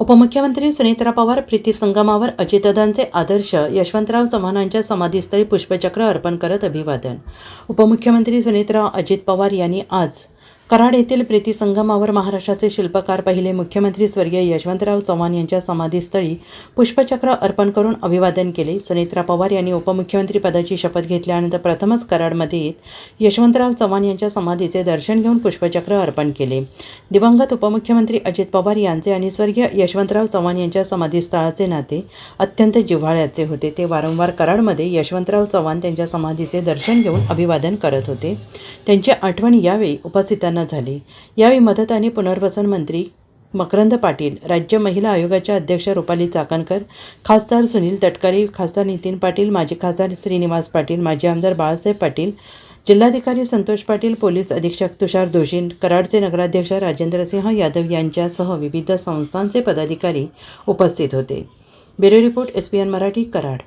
उपमुख्यमंत्री सुनेत्रा पवार प्रीती संगमावर अजितदादांचे आदर्श यशवंतराव चव्हाणांच्या समाधीस्थळी पुष्पचक्र अर्पण करत अभिवादन. उपमुख्यमंत्री सुनेत्रा अजित पवार यांनी आज कराड येथील प्रीती संगमावर महाराष्ट्राचे शिल्पकार पहिले मुख्यमंत्री स्वर्गीय यशवंतराव चव्हाण यांच्या समाधीस्थळी पुष्पचक्र अर्पण करून अभिवादन केले. सुनेत्रा पवार यांनी उपमुख्यमंत्री पदाची शपथ घेतल्यानंतर प्रथमच कराडमध्ये येत यशवंतराव चव्हाण यांच्या समाधीचे दर्शन घेऊन पुष्पचक्र अर्पण केले. दिवंगत उपमुख्यमंत्री अजित पवार यांचे आणि स्वर्गीय यशवंतराव चव्हाण यांच्या समाधीस्थळाचे नाते अत्यंत जिव्हाळ्याचे होते. ते वारंवार कराडमध्ये यशवंतराव चव्हाण त्यांच्या समाधीचे दर्शन घेऊन अभिवादन करत होते. त्यांची आठवण यावेळी उपस्थितांना झाली. यावेळी मदत आणि पुनर्वसन मंत्री मकरंद पाटील राज्य महिला आयोगाच्या अध्यक्ष रुपाली चाकणकर खासदार सुनील तटकरे खासदार नितीन पाटील माजी खासदार श्रीनिवास पाटील माजी आमदार बाळासाहेब पाटील जिल्हाधिकारी संतोष पाटील पोलीस अधीक्षक तुषार दोशी कराडचे नगराध्यक्ष राजेंद्रसिंह यादव यांच्यासह विविध संस्थांचे पदाधिकारी उपस्थित होते. Bureau report S P N Marathi Karad.